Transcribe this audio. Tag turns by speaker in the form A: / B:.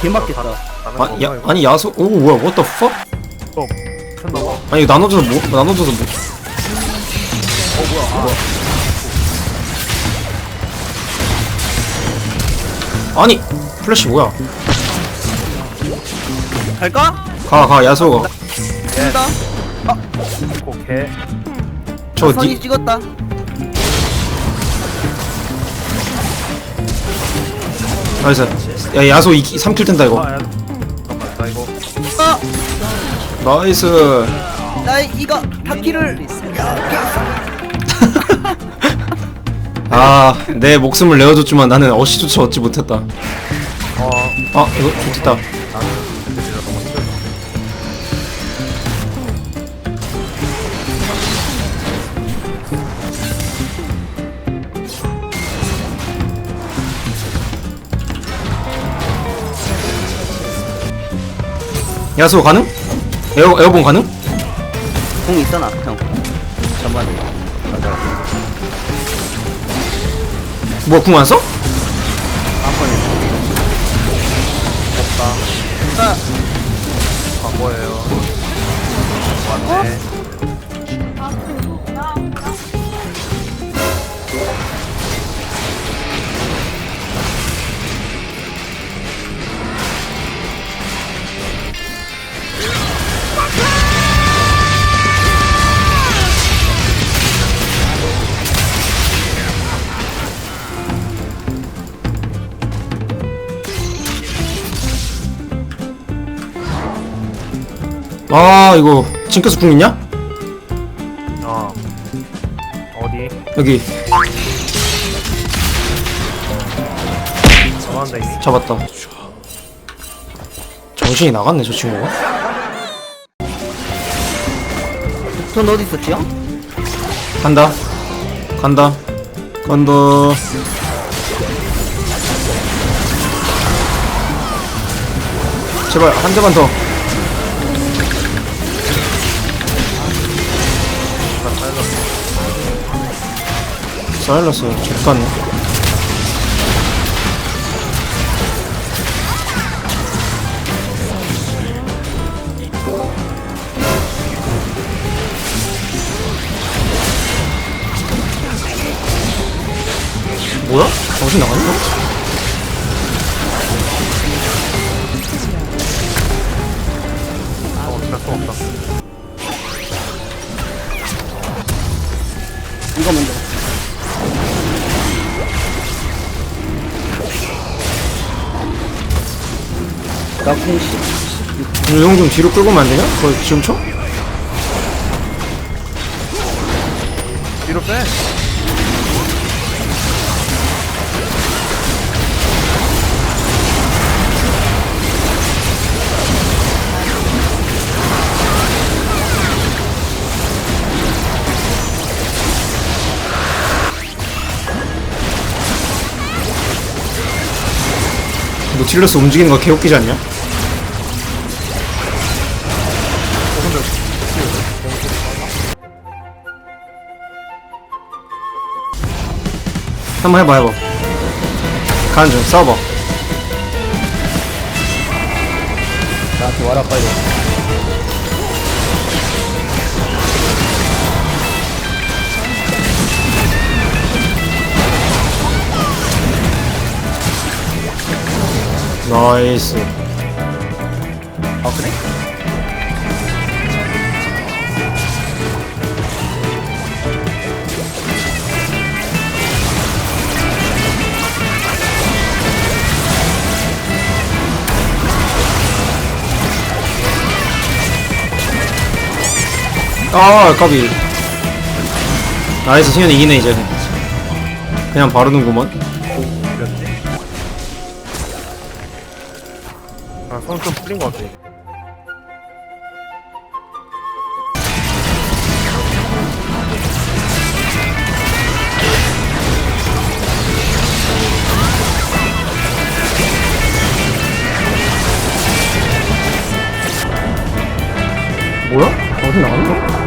A: 개맞겠다.
B: 아, 야, 아니 야소 오 뭐야 what the fuck?
C: 어.
B: 아니 이거 나눠줘서 뭐 나눠줘서 뭐 아니 플래시 뭐야
A: 갈까?
B: 가 가 야소가
A: 간다.
C: 오케이.
B: 저
A: 선이
B: 니,
A: 찍었다.
B: 나이스 야 야소 2, 3킬 텐다 이거.
C: 아, 야. 잠깐만, 나 이거.
A: 어,
B: 나이스.
A: 나 이거 바퀴를
B: 아 내 목숨을 내어줬지만 나는 어시조차 얻지 못했다.
C: 어,
B: 아 이거 좋겠다 야소 가능? 에어, 에어본 가능?
A: 공나 형. 잠깐만. 가자.
B: 뭐야 궁안 써?
A: 한 번에.
C: 없다.
A: 아,
C: 과거예요. 왔네.
B: 아 이거 징크스 궁 있냐?
C: 어. 어디?
B: 여기
C: 뭐한다, 이미?
B: 잡았다 정신이 나갔네 저 친구가
A: 돈 어디 있었지 형?
B: 간다 간다 간다 제발 한 대만 더 사일러스 잠깐 뭐야? 정신 나갔나?
C: 어, 잘수 없다.
A: 이거 먼저. 나공 씨.
B: 용좀 뒤로 끌고 되냐? 그거 지금 쳐?
C: 뒤로 빼.
B: 노틸러스 움직이는 거 개웃기지 않냐? 한번 해봐 해봐 가는 중 싸워봐
A: 나한테 와라 빨리.
B: 나이스
A: 아 그래?
B: 아 까비 나이스 승현이 이기네 이제 그냥 바르는구먼?
C: 아, 손좀 풀린 것 같아.
B: 뭐